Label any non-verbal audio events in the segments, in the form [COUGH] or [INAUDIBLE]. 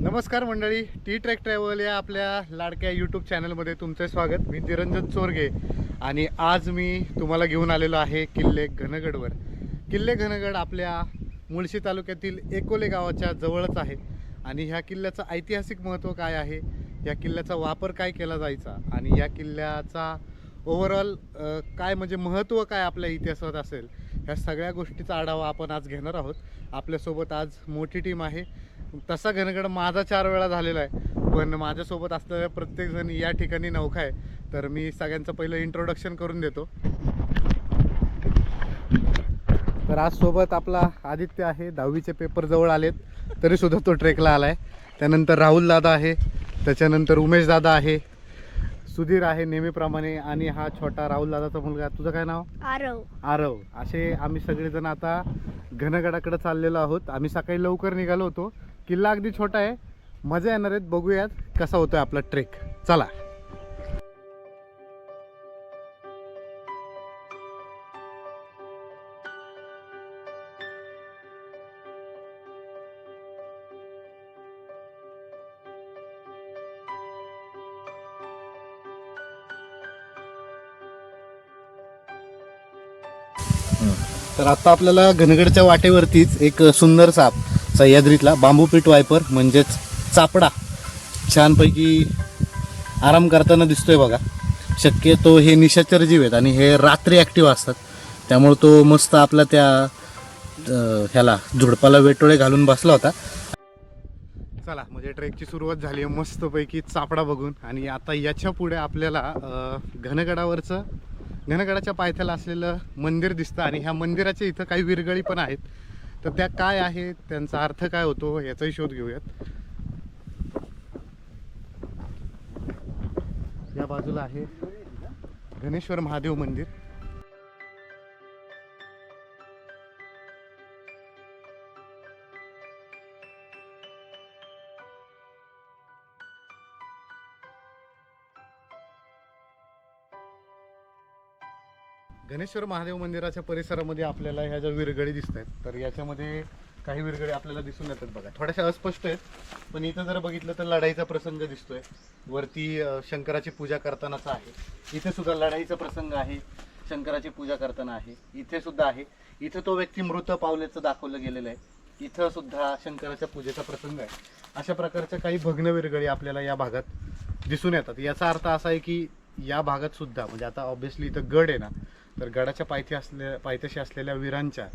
नमस्कार मंडळी T track travel या आपल्या लाडक्या यूट्यूब चॅनलमध्ये तुमचे स्वागत. मी निरंजन चोरगे आणि आज मी तुम्हाला घेऊन आलेलो आहे किल्ले घनगडवर. किल्ले घनगड आपल्या मुळशी तालुक्यातील एकोले गावाच्या जवळच आहे आणि ह्या किल्ल्याचं ऐतिहासिक महत्त्व काय आहे? या किल्ल्याचा वापर काय केला जायचा? आणि या किल्ल्याचा ओव्हरऑल काय म्हणजे महत्त्व काय आपल्या इतिहासात असेल? ह्या सगळ्या गोष्टीचा आढावा आपण आज घेणार आहोत. आपल्यासोबत आज मोठी टीम आहे. तसा घनगड माझा चार वेळा झालेला आहे. पण माझ्यासोबत असलेल्या प्रत्येकजण या ठिकाणी नौका आहे. तर मी सगळ्यांचं पहिलं इंट्रोडक्शन करून देतो. तर आज सोबत आपला आदित्य आहे. दहावीचे पेपर जवळ आलेत. तरी सुद्धा तो ट्रेकला आलाय. त्यानंतर राहुल दादा आहे. त्याच्यानंतर उमेश दादा आहे. सुधीर आहे नेहमीप्रमाणे. आणि हा छोटा राहुल दादाचा मुलगा तुझं काय नाव? आरव. आरव. असे आम्ही सगळेजण आता घनगडाकडे चाललेलो आहोत. आम्ही सकाळी लवकर निघालो होतो. किल्ला अगदी छोटा आहे. मजा येणार आहेत. बघूयात कसा होतोय आपला ट्रेक चला. तर आता आपल्याला घनगडच्या वाटेवरतीच एक सुंदर साप सह्याद्रीतला बांबू पीठ वायपर म्हणजेच चापडा. छानपैकी आराम करताना दिसतोय बघा. शक्यतो हे निशाचर जीव आहेत आणि हे रात्री ॲक्टिव्ह असतात. त्यामुळे तो मस्त आपला त्या ह्याला झुडपाला वेटोळे घालून बसला होता. चला म्हणजे ट्रेकची सुरुवात झाली आहे. मस्तपैकी चापडा बघून. आणि आता याच्यापुढे आपल्याला घनगडावरचं घनगडाच्या पायथ्याला असलेलं मंदिर दिसतं. आणि ह्या मंदिराच्या इथं काही विरगळी पण आहेत. तर त्या काय आहेत त्यांचा अर्थ काय होतो याचाही शोध घेऊयात. या बाजूला आहे गणेश्वर महादेव मंदिर. गणेश्वर महादेव मंदिराच्या परिसरामध्ये आपल्याला ह्या ज्या विरगळी दिसत आहेत तर याच्यामध्ये काही विरगळी आपल्याला दिसून येतात बघा. थोड्याशा अस्पष्ट आहेत पण इथं जर बघितलं तर लढाईचा प्रसंग दिसतोय. वरती शंकराची पूजा करतानाचा आहे. इथे सुद्धा लढाईचा प्रसंग आहे. शंकराची पूजा करताना आहे. इथे सुद्धा आहे. इथं तो व्यक्ती मृत पावल्याचं दाखवलं गेलेलं आहे. इथं सुद्धा शंकराच्या पूजेचा प्रसंग आहे. अशा प्रकारच्या काही भग्न विरगळी आपल्याला या भागात दिसून येतात. याचा अर्थ असा आहे की या भागात सुद्धा म्हणजे आता ऑब्व्हियसली इथं गड आहे ना तर गडाच्या पायथ्या असले पायथ्याशी असलेल्या वीरांच्या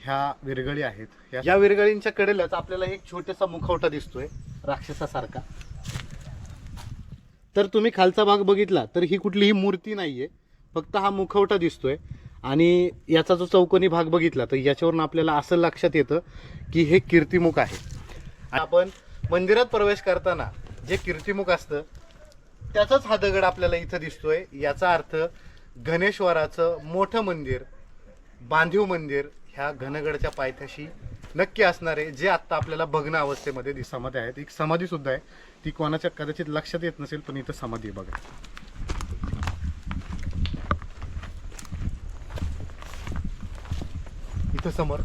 ह्या विरगळी आहेत. या- या विरगळींच्या कडेलाच आपल्याला एक छोटासा मुखवटा दिसतोय राक्षसासारखा. तर तुम्ही खालचा भाग बघितला तर ही कुठलीही मूर्ती नाहीये. फक्त हा मुखवटा दिसतोय. आणि याचा जो चौकोनी भाग बघितला तर याच्यावरून आपल्याला असं लक्षात येतं की हे कीर्तिमुख आहे. आपण मंदिरात प्रवेश करताना जे कीर्तिमुख असतं त्याचाच हा दगड आपल्याला इथं दिसतोय. याचा अर्थ गणेश्वराचं मोठं मंदिर बांधीव मंदिर ह्या घनगडच्या पायथ्याशी नक्की असणारे जे आत्ता आपल्याला भग्न अवस्थेमध्ये दिसामध्ये आहेत एक समाधी सुद्धा आहे. ती कोणाच्या कदाचित लक्षात येत नसेल पण इथं समाधी आहे बघा. इथं समोर.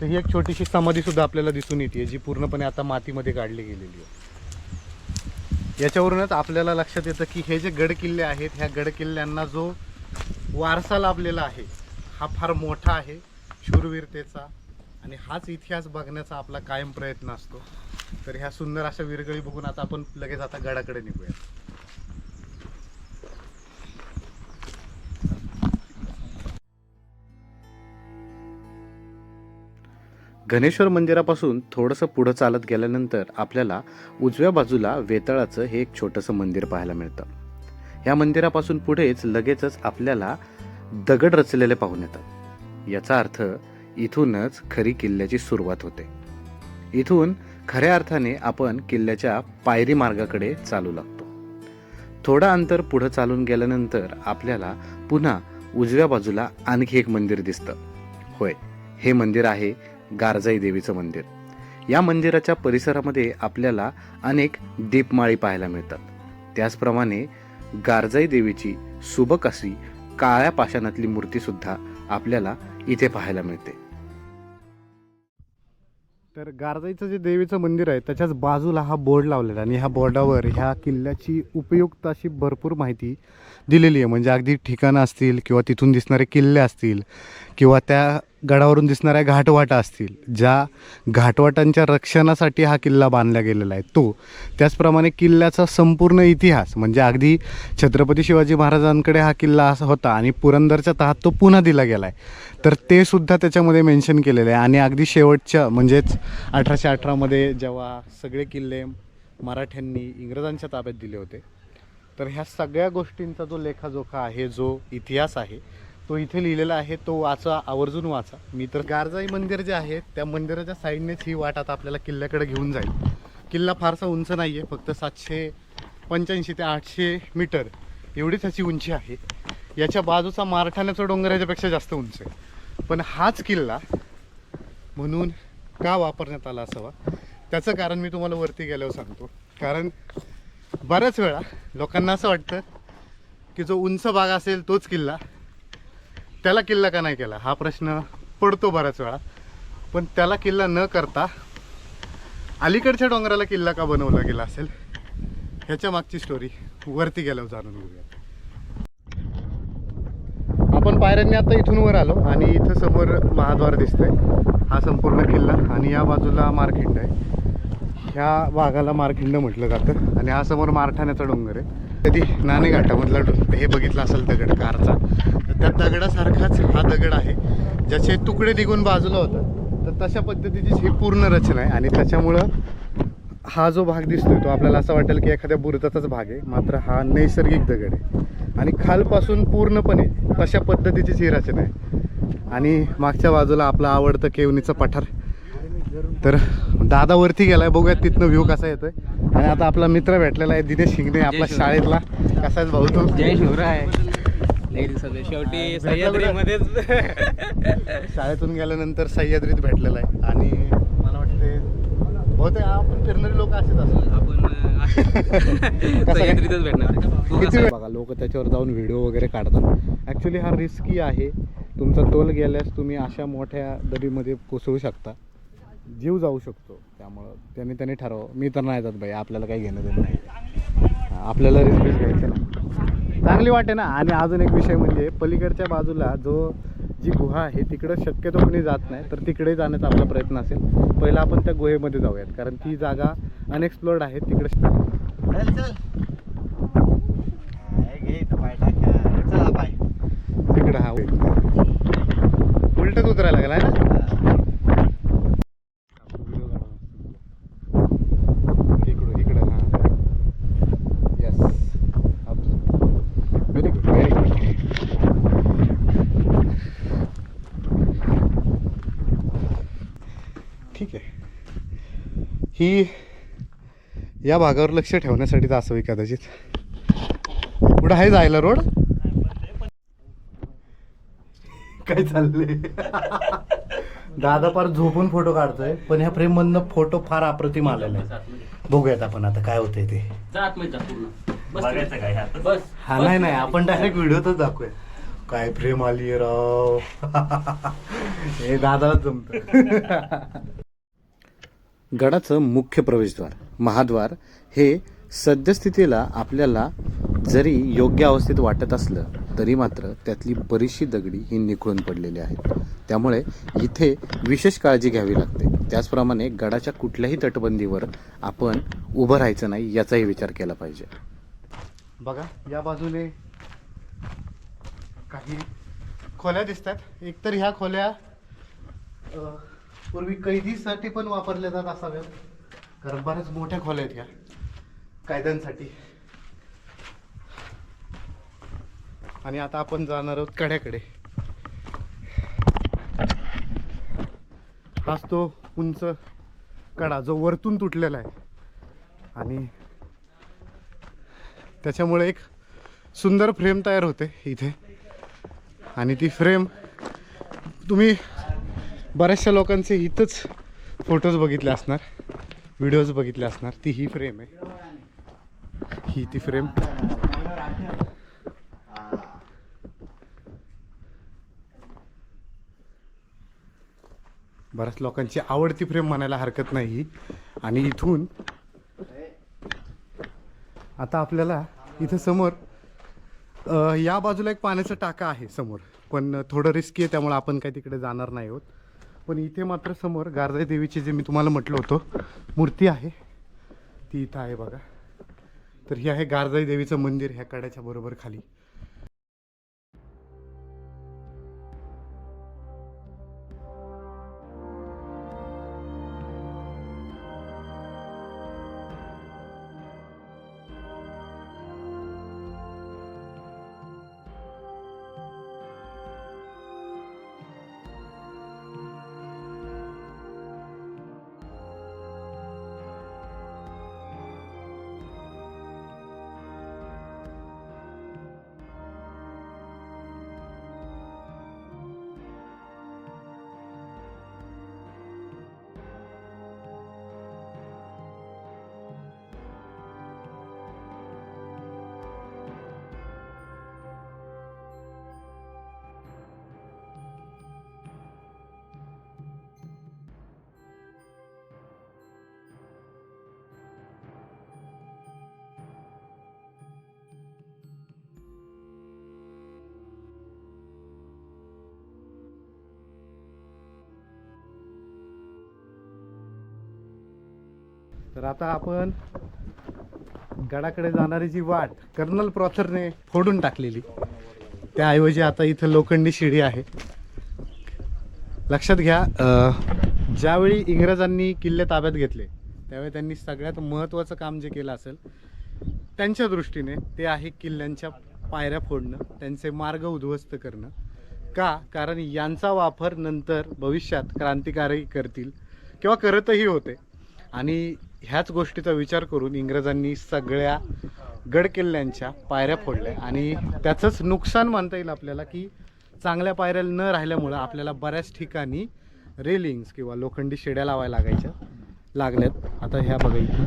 तर ही एक छोटीशी समाधी सुद्धा आपल्याला दिसून येते जी पूर्णपणे आता मातीमध्ये काढली गेलेली आहे. याच्यावरूनच आपल्याला लक्षात येतं की हे जे गड किल्ले आहेत ह्या गड किल्ल्यांना जो वारसा लाभलेला आहे हा फार मोठा आहे शूरवीरतेचा. आणि हाच इतिहास बघण्याचा आपला कायम प्रयत्न असतो. तर ह्या सुंदर अशा विरगळी बघून आता आपण लगेच आता गडाकडे निघूया. गणेश्वर मंदिरापासून थोडंसं पुढं चालत गेल्यानंतर आपल्याला उजव्या बाजूला वेताळाचं हे एक छोटंसं मंदिर पाहायला मिळतं. ह्या मंदिरापासून पुढेच लगेचच आपल्याला दगड रचलेले पाहून येतात. याचा अर्थ इथूनच खरी किल्ल्याची सुरुवात होते. इथून खऱ्या अर्थाने आपण किल्ल्याच्या पायरी मार्गाकडे चालू लागतो. थोडं अंतर पुढं चालून गेल्यानंतर आपल्याला पुन्हा उजव्या बाजूला आणखी एक मंदिर दिसतं. होय हे मंदिर आहे गारजाई देवीचं मंदिर. या मंदिराच्या परिसरामध्ये आपल्याला अनेक दीपमाळी पाहायला मिळतात. त्याचप्रमाणे गारजाई देवीची सुबक अशी काळ्या पाषाणातली मूर्तीसुद्धा आपल्याला इथे पाहायला मिळते. तर गारजाईचं जे देवीचं मंदिर आहे त्याच्याच बाजूला हा बोर्ड लावलेला आणि ह्या बोर्डावर ह्या किल्ल्याची उपयुक्त अशी भरपूर माहिती दिलेली आहे. म्हणजे अगदी ठिकाणं असतील किंवा तिथून दिसणारे किल्ले असतील किंवा त्या गडावरून दिसणाऱ्या घाटवाटा असतील ज्या घाटवाटांच्या रक्षणासाठी हा किल्ला बांधला गेलेला आहे तो त्याचप्रमाणे किल्ल्याचा संपूर्ण इतिहास म्हणजे अगदी छत्रपती शिवाजी महाराजांकडे हा किल्ला असा होता आणि पुरंदरच्या तहात तो पुन्हा दिला गेला आहे तर ते सुद्धा त्याच्यामध्ये मेन्शन केलेलं आहे. आणि अगदी शेवटच्या म्हणजेच अठराशे अठरामध्ये जेव्हा सगळे किल्ले मराठ्यांनी इंग्रजांच्या ताब्यात दिले होते तर ह्या सगळ्या गोष्टींचा जो लेखाजोखा आहे जो इतिहास आहे तो इथे लिहिलेला आहे तो वाचा आवर्जून वाचा. मी तर गारजाई मंदिर जे आहे त्या मंदिराच्या साईडनेच ही वाट आता आपल्याला किल्ल्याकडे घेऊन जाईल. किल्ला फारसा उंच नाही आहे फक्त सातशे पंच्याऐंशी ते आठशे मीटर. एवढीच ह्याची उंची आहे. याच्या बाजूचा मारठाण्याचा डोंगर ह्याच्यापेक्षा जास्त उंच आहे. पण हाच किल्ला म्हणून का वापरण्यात आला असावा? त्याचं कारण मी तुम्हाला वरती गेल्यावर सांगतो. कारण बऱ्याच वेळा लोकांना असं वाटतं की जो उंच भाग असेल तोच किल्ला त्याला किल्ला का नाही केला? हा प्रश्न पडतो बऱ्याच वेळा. पण त्याला किल्ला न करता अलीकडच्या डोंगराला किल्ला का बनवला गेला असेल? ह्याच्या मागची स्टोरी वरती गेल्यावर जाणून घेऊया. आपण पायऱ्यांनी आता इथून वर आलो आणि इथं समोर महाद्वार दिसतंय. हा संपूर्ण किल्ला आणि या बाजूला मारखिंड आहे. ह्या भागाला मारखिंड म्हटलं जातं आणि हा समोर मारठाण्याचा डोंगर आहे. कधी नाणे घाटामधला डो- हे बघितलं असेल दगड कारचा. तर त्या दगडासारखाच हा दगड आहे. ज्याचे तुकडे निघून बाजूला होता तर तशा पद्धतीचीच ही पूर्ण रचना आहे आणि त्याच्यामुळं हा जो भाग दिसतोय तो आपल्याला असं वाटेल की एखाद्या बुरताचाच भाग आहे. मात्र हा नैसर्गिक दगड आहे. आणि खालपासून पूर्णपणे तशा पद्धतीचीच ही रचना आहे. आणि मागच्या बाजूला आपलं आवडतं केवणीचं पठार. तर दादा वरती गेलाय बघूयात तिथनं व्ह्यू कसा येतोय. आणि आता आपला मित्र भेटलेला आहे दिनेश शिंगणे आपला शिवराय. शाळेतला. कसा आहे भाऊ तो? जय शिवराय. शेवटी सह्याद्रीमध्येच. शाळेतून गेल्यानंतर सह्याद्रीत भेटलेला आहे. आणि मला वाटते बहुतेक आपण फिरणारे लोक असेच असतात. [LAUGHS] सह्याद्रीतच भेटणार. बघा लोक त्याच्यावर जाऊन व्हिडिओ वगैरे काढतात. ॲक्च्युली हा रिस्की आहे. तुमचा तोल गेल्यास तुम्ही अशा मोठ्या दरीमध्ये कोसळू शकता. जीव जाऊ शकतो. त्यामुळं त्याने त्याने ठरवं मी तर नाही जात बाई आपल्याला काही घेणं देणं नाही. आपल्याला रिस्पेक्ट घ्यायचं नाही. चांगली वाटे ना. आणि अजून एक विषय म्हणजे पलीकडच्या बाजूला जो जी गुहा आहे तिकडं शक्यतो कोणी जात नाही तर तिकडे जाण्याचा आपला प्रयत्न असेल. पहिला आपण त्या गुहेमध्ये जाऊयात. कारण ती जागा अनएक्सप्लोर्ड आहे तिकडे तिकडं हा उलटच उतरायला लागला ना इकडं इकडं हा yes very good very good ठीक आहे ही या भागावर लक्ष ठेवण्यासाठीच असावी कदाचित. पुढं आहे जायला रोड? काय चाललंय? दादा फार झोपून फोटो काढतोय पण ह्या फ्रेम मधनं फोटो फार अप्रतिम आलेला आहे. बघूयात आपण आता काय होतंय ते. हा नाही नाही आपण डायरेक्ट व्हिडिओतच दाखवूया. काय फ्रेम आली राव. [LAUGHS] हे दादालाच जमत. [LAUGHS] गडाचं मुख्य प्रवेशद्वार महाद्वार हे सद्यस्थितीला आपल्याला जरी योग्य अवस्थेत वाटत असलं तरी मात्र त्यातली बरीचशी दगडी ही निखळून पडलेली आहेत. त्यामुळे इथे विशेष काळजी घ्यावी लागते. त्याचप्रमाणे गडाच्या कुठल्याही तटबंदीवर आपण उभं राहायचं नाही याचाही विचार केला पाहिजे. बघा या बाजूने काही खोल्या दिसतात. एकतर ह्या खोल्या पूर्वी कैदीसाठी पण वापरल्या जात असाव्या कारण बऱ्याच मोठ्या खोल्या आहेत या कायद्यांसाठी आणि आता आपण जाणार आहोत कड्याकडे. हाच तो उंच कडा जो वरतून तुटलेला आहे. आणि त्याच्यामुळे एक सुंदर फ्रेम तयार होते इथे. आणि ती फ्रेम तुम्ही बऱ्याचशा लोकांचे इथंच फोटोज बघितले असणार व्हिडिओज बघितले असणार. ती ही फ्रेम आहे. ही ती फ्रेम बऱ्याच लोकांची आवडती फ्रेम म्हणायला हरकत नाही ही. आणि इथून आता आपल्याला इथं समोर या बाजूला एक पाण्याचा टाका आहे समोर. पण थोडं रिस्की आहे त्यामुळे आपण काही तिकडे जाणार नाही आहोत. पण इथे मात्र समोर गारदाई देवीची जे मी तुम्हाला म्हटलं होतं मूर्ती आहे. ती इथं आहे बघा. तर हे आहे गारदाई देवीचं मंदिर ह्या कड्याच्या बरोबर खाली. तर आता आपण गडाकडे जाणारी जी वाट कर्नल प्रॉथरने फोडून टाकलेली त्याऐवजी आता इथं लोखंडी शिडी आहे. लक्षात घ्या ज्यावेळी इंग्रजांनी किल्ले ताब्यात घेतले त्यावेळी त्यांनी सगळ्यात महत्त्वाचं काम जे केलं असेल त्यांच्या दृष्टीने ते आहे किल्ल्यांच्या पायऱ्या फोडणं त्यांचे मार्ग उद्ध्वस्त करणं. का? कारण यांचा वापर नंतर भविष्यात क्रांतिकारी करतील किंवा करतही होते. आणि ह्याच गोष्टीचा विचार करून इंग्रजांनी सगळ्या गड किल्ल्यांच्या पायऱ्या फोडल्या. आणि त्याचंच नुकसान मानता येईल आपल्याला की चांगल्या पायऱ्या न राहिल्यामुळं आपल्याला बऱ्याच ठिकाणी रेलिंग्स किंवा लोखंडी शिड्या लावायला लागायच्या लागल्यात. आता ह्या बघा इथे.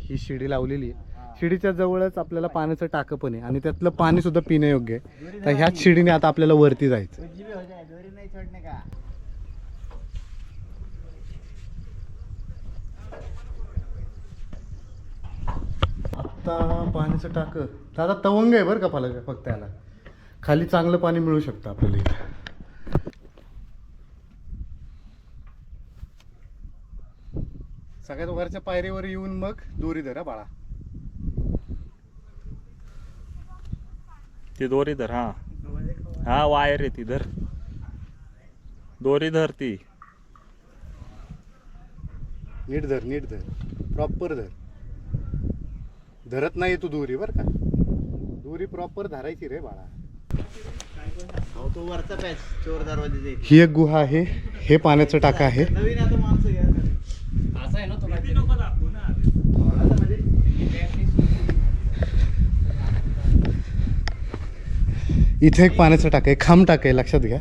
ही शिडी लावलेली आहे. शिडीच्या जवळच आपल्याला पाण्याचं टाकं पण आहे आणि त्यातलं पाणीसुद्धा पिण्यायोग्य आहे. तर ह्याच शिडीने आता आपल्याला वरती जायचं आता पाण्याचं टाकं. दादा तवंग आहे बरं का फलक फक्त याला. खाली चांगलं पाणी मिळू शकतं आपल्याला इथं. सगळ्यात वरच्या पायरीवर येऊन मग दोरी धरा बाळा. ती दोरी धर हा. हा वायर आहे ती धर. दोरी धर ती. नीट धर नीट धर. प्रॉपर धर. धरत नाही तू दोरी बर का? दोरी प्रॉपर धरायची रे बाळा. तो वरचा पॅच चोर दरवाजे ही एक गुहा आहे हे पाण्याचं टाका आहे. इथे एक पाण्याचं टाक आहे खांब टाक आहे लक्षात घ्या.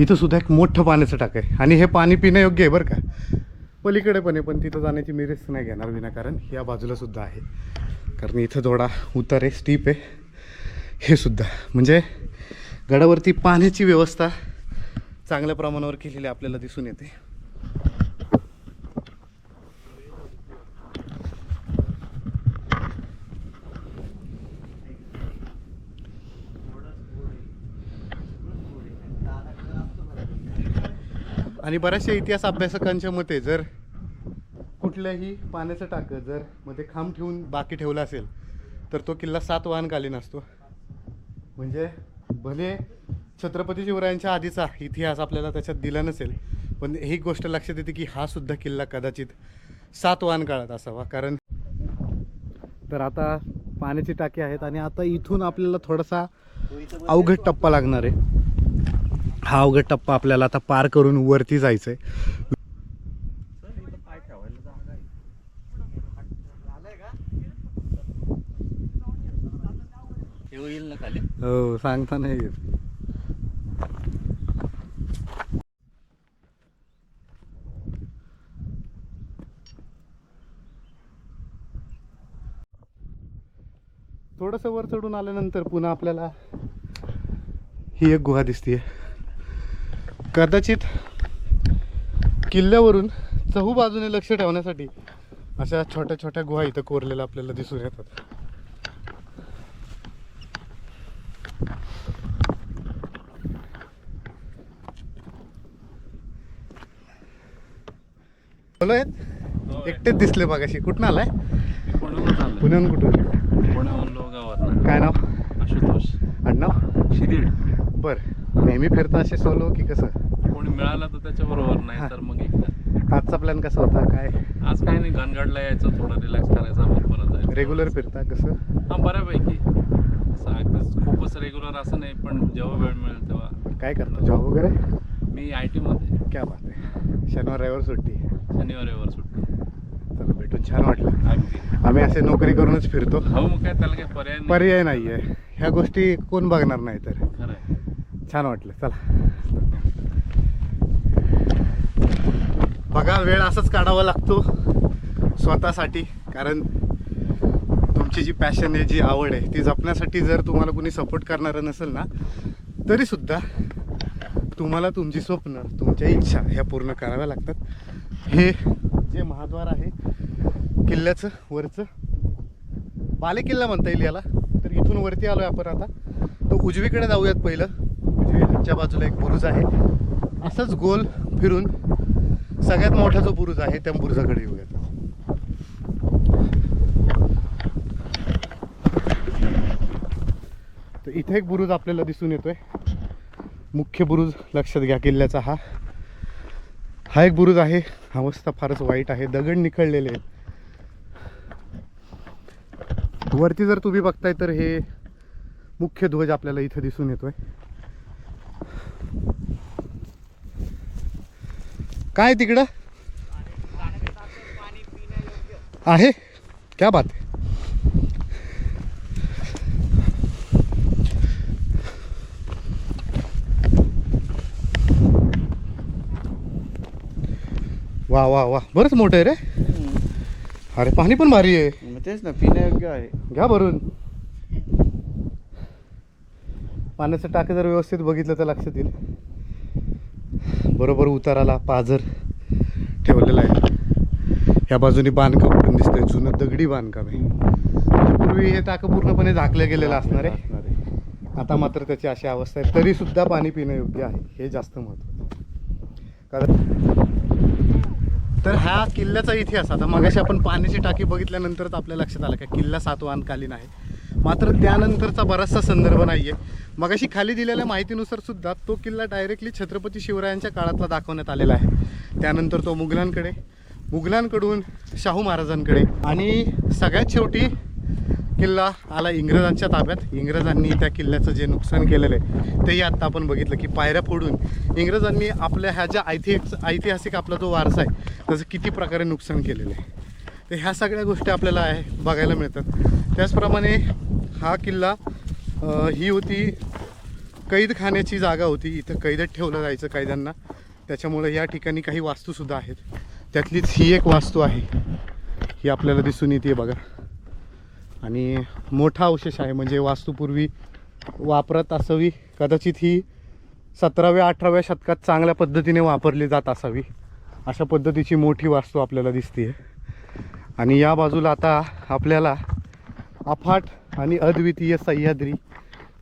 इथं सुद्धा एक मोठं पाण्याचं टाक आहे. आणि हे पाणी पिण्यायोग्य आहे बरं का? पलीकडे पण आहे पण तिथं जाण्याची मी रिस्क नाही घेणार विनाकारण या बाजूला सुद्धा आहे. कारण इथं थोडा उतार आहे स्टीप आहे. हे सुद्धा. म्हणजे गडावरती पाण्याची व्यवस्था चांगल्या प्रमाणावर केलेली आपल्याला दिसून येते. आणि बऱ्याचशा इतिहास अभ्यासकांच्या मते जर कुठल्याही पाण्याचं टाकं जर मध्ये खांब ठेवून बाकी ठेवला असेल तर तो किल्ला सात वाहनकालीन असतो. म्हणजे भले छत्रपती शिवरायांच्या आधीचा इतिहास आपल्याला त्याच्यात दिला नसेल पण ही गोष्ट लक्षात येते की हा सुद्धा किल्ला कदाचित सात वाहन काळात असावा. कारण तर आता पाण्याची टाकी आहेत आणि आता इथून आपल्याला थोडासा अवघड टप्पा लागणार आहे. हा अवघड टप्पा आपल्याला आता पार करून वरती जायचं आहे हो सांगता नाही थोडस थोडंसं वर चढून आल्यानंतर पुन्हा आपल्याला ही एक गुहा दिसते कदाचित किल्ल्यावरून चहू बाजूने लक्ष ठेवण्यासाठी अशा छोट्या छोट्या गुहा इथं कोरलेल्या आपल्याला दिसून येतात. बोलो आहेत एकटेच दिसले बघाशी कुठून आलाय? पुण्याहून कुठून? काय नाव? आशुतोष. आडनाव? शिदीड. बर. नेहमी फिरता असे सोलो की कसं? कोणी मिळाला तर त्याच्या बरोबर नाही तर मग एकटा आजचा प्लॅन कसा होता? काय? आज काही नाही घनगडला यायचं थोडं रिलॅक्स करायचं मग परत जायचं. रेग्युलर फिरता कसं? हा बऱ्यापैकी. असं अगदीच खूपच रेग्युलर असं नाही पण जेव्हा वेळ मिळेल तेव्हा. काय करता? जॉब वगैरे? मी आय टीमध्ये क्या बात आहे. शनिवार रविवार सुट्टी. शनिवार रविवार सुट्टी. चला भेटून छान वाटलं. अगदी. आम्ही असे नोकरी करूनच फिरतो. हो मग काय त्याला काही पर्याय पर्याय नाही आहे ह्या गोष्टी कोण बघणार नाही तर छान वाटलं चला. बघा वेळ असंच काढावा लागतो स्वतःसाठी कारण तुमची जी पॅशन आहे जी आवड आहे ती जपण्यासाठी जर तुम्हाला कुणी सपोर्ट करणारं नसेल ना तरीसुद्धा तुम्हाला तुमची स्वप्न तुमच्या इच्छा ह्या पूर्ण कराव्या लागतात. हे जे महाद्वार आहे किल्ल्याचं वरचं बालेकिल्ला म्हणता येईल याला. तर इथून वरती आलोय आपण आता. तर उजवीकडे जाऊयात पहिलं. मागच्या बाजूला एक बुरुज आहे. असंच गोल फिरून सगळ्यात मोठा जो बुरुज आहे त्या बुरुजाकडे येऊयात. तर इथे एक बुरुज आपल्याला दिसून येतोय. मुख्य बुरुज लक्षात घ्या किल्ल्याचा हा. हा एक बुरुज आहे. अवस्था फारच वाईट आहे. दगड निखळलेले आहेत. वरती जर तुम्ही बघताय तर हे मुख्य ध्वज आपल्याला इथं दिसून येतोय. काय तिकडं? आहे? क्या बात आहे. वा वा वा. बरंच मोठं आहे रे. अरे पाणी पण भारी आहे. मग तेच ना पिण्यायोग्य आहे. घ्या भरून. पाण्याचं टाकं जर व्यवस्थित बघितलं तर लक्षात येईल. बरोबर उताराला पाझर ठेवलेला आहे. ह्या बाजूने बांधकाम पण दिसतंय जुनं दगडी बांधकाम आहे. म्हणजे पूर्वी हे टाकं पूर्णपणे झाकलं गेलेलं असणार आहे. आता मात्र त्याची अशी अवस्था आहे. तरी सुद्धा पाणी पिणं योग्य आहे. हे जास्त महत्त्वाचं कारण तर हा किल्ल्याचा इतिहास आता मगाशी आपण पाण्याची टाकी बघितल्यानंतरच आपल्या लक्षात आलं का किल्ला सातवाहनकालीन आहे. मात्र त्यानंतरचा बराचसा संदर्भ नाही आहे मगाशी खाली दिलेल्या माहितीनुसार सुद्धा तो किल्ला डायरेक्टली छत्रपती शिवरायांच्या काळातला दाखवण्यात आलेला आहे. त्यानंतर तो मुघलांकडे मुघलांकडून शाहू महाराजांकडे. आणि सगळ्यात शेवटी किल्ला आला इंग्रजांच्या ताब्यात. इंग्रजांनी त्या किल्ल्याचं जे नुकसान केलेलं आहे तेही आत्ता आपण बघितलं की पायऱ्या फोडून इंग्रजांनी आपल्या ह्या ज्या ऐतिहासिक ऐतिहासिक आपला जो वारसा आहे त्याचं किती प्रकारे नुकसान केलेलं आहे. तर ह्या सगळ्या गोष्टी आपल्याला आहे बघायला मिळतात. त्याचप्रमाणे हा किल्ला ही होती कैदखान्याची जागा होती. इथं कैदत ठेवलं जायचं कैद्यांना. त्याच्यामुळे या ठिकाणी काही वास्तूसुद्धा आहेत. त्यातलीच ही एक वास्तू आहे. ही आपल्याला दिसून येते बघा. आणि मोठा अवशेष आहे म्हणजे वास्तूपूर्वी वापरत असावी. कदाचित ही सतराव्या अठराव्या शतकात चांगल्या पद्धतीने वापरली जात असावी. अशा पद्धतीची मोठी वास्तू आपल्याला दिसते आहे आणि या बाजूला आता आपल्याला अफाट आणि अद्वितीय सह्याद्री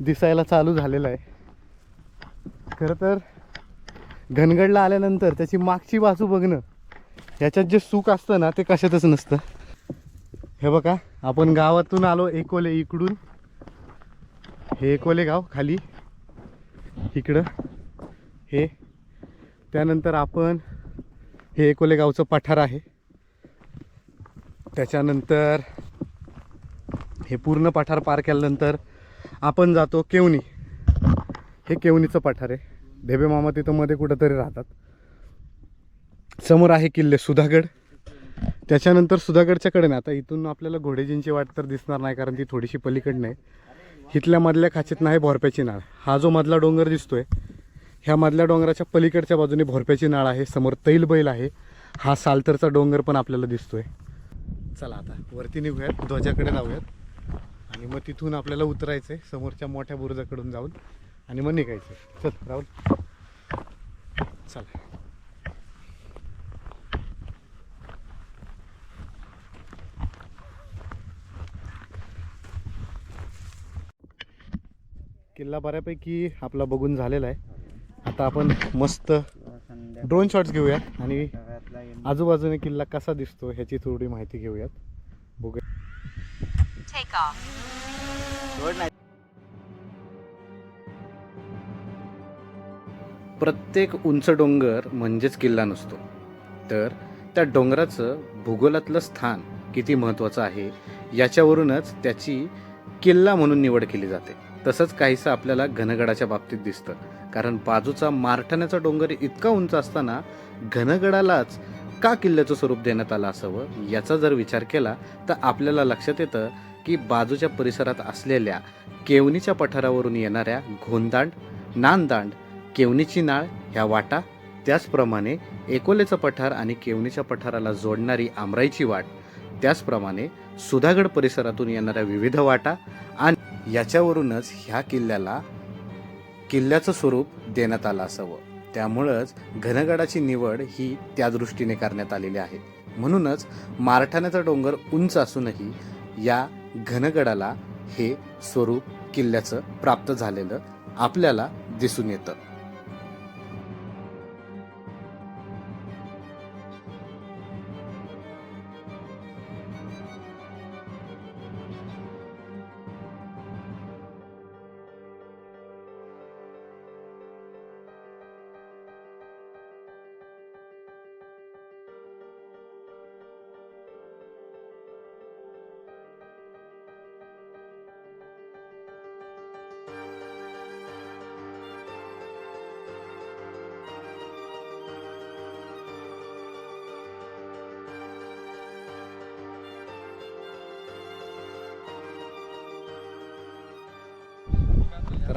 दिसायला चालू झालेला आहे. खरं तर घनगडला आल्यानंतर त्याची मागची बाजू बघणं ह्याच्यात जे सुख असतं ना ते कशातच नसतं. हे बघा आपण गावातून आलो एकोले इकडून. हे एकोले गाव खाली. इकडं. हे. त्यानंतर आपण हे एकोले गावचं पठार आहे. त्याच्यानंतर हे पूर्ण पठार पार केल्यानंतर आपण जातो केवणी. हे केवणीचं पठार आहे. ढेबे मामा तिथं मध्ये कुठंतरी राहतात. समोर आहे किल्ले सुधागड. त्याच्यानंतर सुधागडच्या नाही आता इथून आपल्याला घोडेजींची वाट तर दिसणार नाही कारण ती थोडीशी पलीकडनं आहे. इथल्या मधल्या खाचेत आहे भोरप्याची नाळ. हा जो मधला डोंगर दिसतोय ह्या मधल्या डोंगराच्या पलीकडच्या बाजूने भोरप्याची नाळ आहे. समोर तैलबैल आहे. हा सालतरचा डोंगर पण आपल्याला दिसतोय. चला आता वरती निघूयात ध्वजाकडे जाऊयात. आणि मग तिथून आपल्याला उतरायचं आहे समोरच्या मोठ्या बुरुजाकडून जाऊन. आणि मग निघायचं आहे. चल राहुल. चला. किल्ला बऱ्यापैकी आपला बघून झालेला आहे. आता आपण मस्त ड्रोन शॉट्स घेऊयात आणि आजूबाजूने किल्ला कसा दिसतो ह्याची थोडी माहिती घेऊयात. बघूया. प्रत्येक उंच डोंगर म्हणजेच किल्ला नसतो. तर त्या डोंगराचं भूगोलातलं स्थान किती महत्त्वाचं आहे याच्यावरूनच त्याची किल्ला म्हणून निवड केली जाते. तसंच काहीसं आपल्याला घनगडाच्या बाबतीत दिसतं. कारण बाजूचा मारठाण्याचा डोंगर इतका उंच असताना घनगडालाच का किल्ल्याचं स्वरूप देण्यात आलं असावं याचा जर विचार केला तर आपल्याला लक्षात येतं की बाजूच्या परिसरात असलेल्या केवणीच्या पठारावरून येणाऱ्या घोंदांड नानदांड केवणीची नाळ ह्या वाटा त्याचप्रमाणे एकोलेचं पठार आणि केवणीच्या पठाराला जोडणारी आमराईची वाट त्याचप्रमाणे सुधागड परिसरातून येणाऱ्या विविध वाटा आणि याच्यावरूनच ह्या किल्ल्याला किल्ल्याचं स्वरूप देण्यात आलं असावं. त्यामुळंच घनगडाची निवड ही त्या दृष्टीने करण्यात आलेली आहे. म्हणूनच मारठाण्याचा डोंगर उंच असूनही या घनगडाला हे स्वरूप किल्ल्याचं प्राप्त झालेलं आपल्याला दिसून येतं.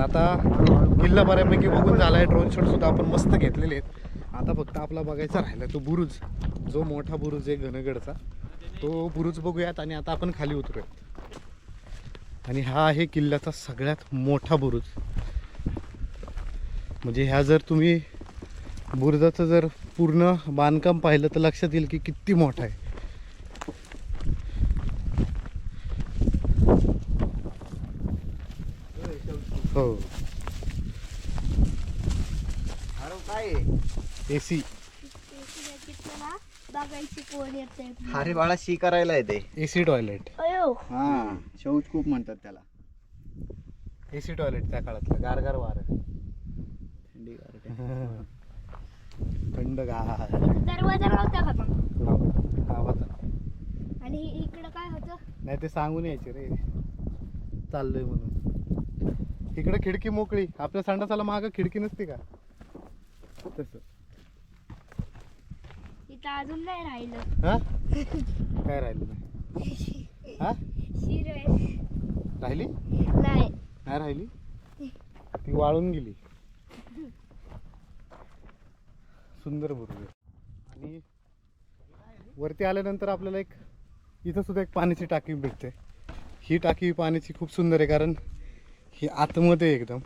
आता किल्ला बऱ्यापैकी बघून झाला आहे ड्रोन शॉट सुद्धा आपण मस्त घेतलेले आहेत. आता फक्त आपला बघायचा राहिला तो बुरुज. जो मोठा बुरुज आहे घनगडचा. तो बुरुज बघूयात आणि आता आपण खाली उतरूयात. आणि हा आहे किल्ल्याचा सगळ्यात मोठा बुरुज. म्हणजे ह्या जर तुम्ही बुरुजाचं जर पूर्ण बांधकाम पाहिलं तर लक्षात येईल की किती मोठा आहे हो ए सी बघायची कोण येते अरे बाळा शी करायला येते. A C toilet. अयो. हा शौच खूप म्हणतात त्याला. ए सी टॉयलेट त्या काळातलं गारगार वार. थंडी. [LAUGHS] थंड गार. दरवाजा नव्हता का मग? आवाज आणि इकडं काय होतं? नाही ते सांगून यायचे रे. चाललोय म्हणून. इकडे खिडकी मोकळी. आपल्या संडासाला माग खिडकी नसते का? तस. अजून नाही राहिलं. हा? काय राहिलं नाही? हा? शिर. राहिली? नाही. नाही राहिली? ती वाळून गेली. सुंदर आहे. आणि वरती आल्यानंतर आपल्याला एक इथं सुद्धा एक पाण्याची टाकी भेटते. ही टाकी पाण्याची खूप सुंदर आहे कारण ही आतमध्ये आहे एकदम.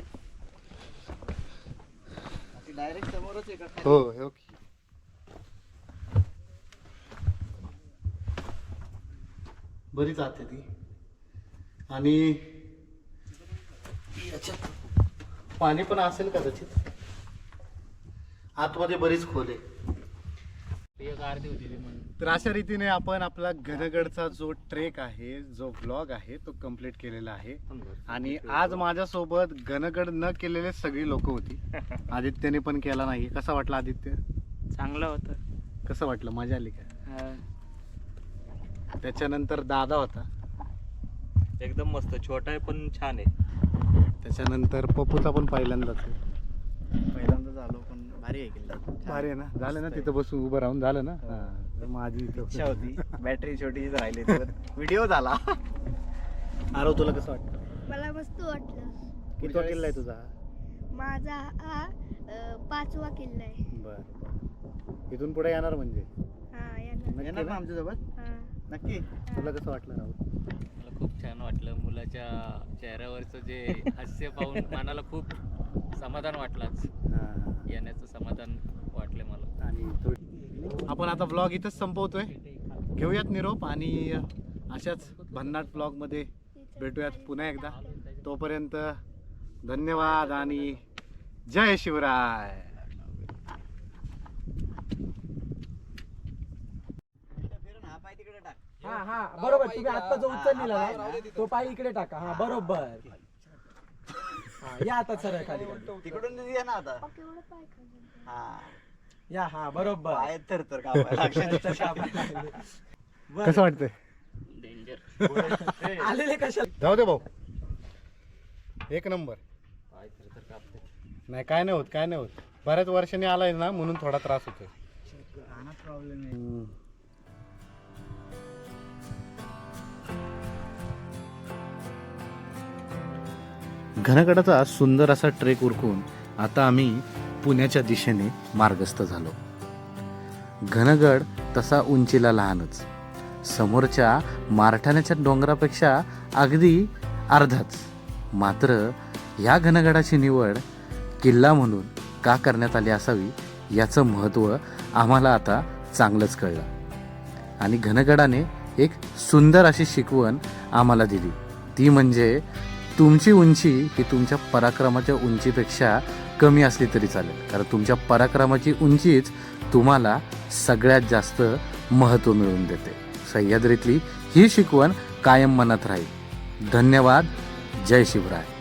डायरेक्ट समोरच आहे का हो हो. बरीच आत आहे ती. आणि याच्यात पाणी पण असेल कदाचित. आतमध्ये बरीच खोल आहे. तर अशा रीतीने आपण आपला घनगडचा जो ट्रेक आहे जो ब्लॉग आहे तो कंप्लीट केलेला आहे. आणि आज माझ्यासोबत घनगड न केलेले सगळी लोक होती. [LAUGHS] आदित्यने पण केला नाही कसा वाटला आदित्य? चांगलं होतं. कसं वाटलं? मजा आली का? त्याच्यानंतर दादा होता. एकदम मस्त छोटा आहे पण छान आहे. त्याच्यानंतर पप्पूचा पण पहिल्यांदाच आहे. पहिल्यांदा झालो पण भारी आहे किल्ला. भारी आहे ना? झालं ना तिथं बसून उभं राहून? झालं ना? हा. तर माझी इच्छा इच्छा होती. बॅटरी छोटी राहिली व्हिडिओ झाला. आरव तुला कसं वाटतं? मला मस्त वाटलं. कितवा किल्ला आहे तुझा? माझा हा अं, पाचवा किल्ला आहे. बर. इथून पुढे येणार म्हणजे? हा येणार. नक्की येणार ना ना? आमच्यासोबत हा. नक्की. तुला कसं वाटलं राहुल? खूप छान वाटलं. मुलाच्या चेहऱ्यावरचं जे हास्य पाहून [LAUGHS] मनाला खूप समाधान वाटलाच. येण्याचं समाधान वाटलं मला. आणि आपण आता ब्लॉग इथंच संपवतोय. घेऊयात निरोप आणि अशाच भन्नाट ब्लॉगमध्ये भेटूयात पुन्हा एकदा. तोपर्यंत धन्यवाद आणि जय शिवराय. हा हा हा बरोबर तुम्ही आता जो उचललेला ना तो पाय इकडे टाका. हा बरोबर. हा या आता सरळ खाली तिकडून ये ना आता. केवढं पाय खाली. हा. या हा बरोबर. पाय तर तर कापायला लागले. [LAUGHS] कसं वाटतंय? डेंजर [LAUGHS] आलेले कशा जाऊ दे भाऊ. एक नंबर. नाही काय नाही होत काय नाही होत. बऱ्याच वर्षांनी आलाय ना म्हणून थोडा त्रास होतोय. हम्म. घनगडाचा सुंदर असा ट्रेक उरकून आता आम्ही पुण्याच्या दिशेने मार्गस्थ झालो. घनगड तसा उंचीला लहानच. समोरच्या मारठाण्याच्या डोंगरापेक्षा अगदी अर्धाच. मात्र ह्या घनगडाची निवड किल्ला म्हणून का करण्यात आली असावी याचं महत्त्व आम्हाला आता चांगलंच कळलं. आणि घनगडाने एक सुंदर अशी शिकवण आम्हाला दिली. ती म्हणजे तुमची उंची ही तुमच्या पराक्रमाच्या उंचीपेक्षा कमी असली तरी चालेल. कारण तुमच्या पराक्रमाची उंचीच तुम्हाला सगळ्यात जास्त महत्त्व मिळवून देते. सह्याद्रीतली ही शिकवण कायम मनात राहील. धन्यवाद. जय शिवराय.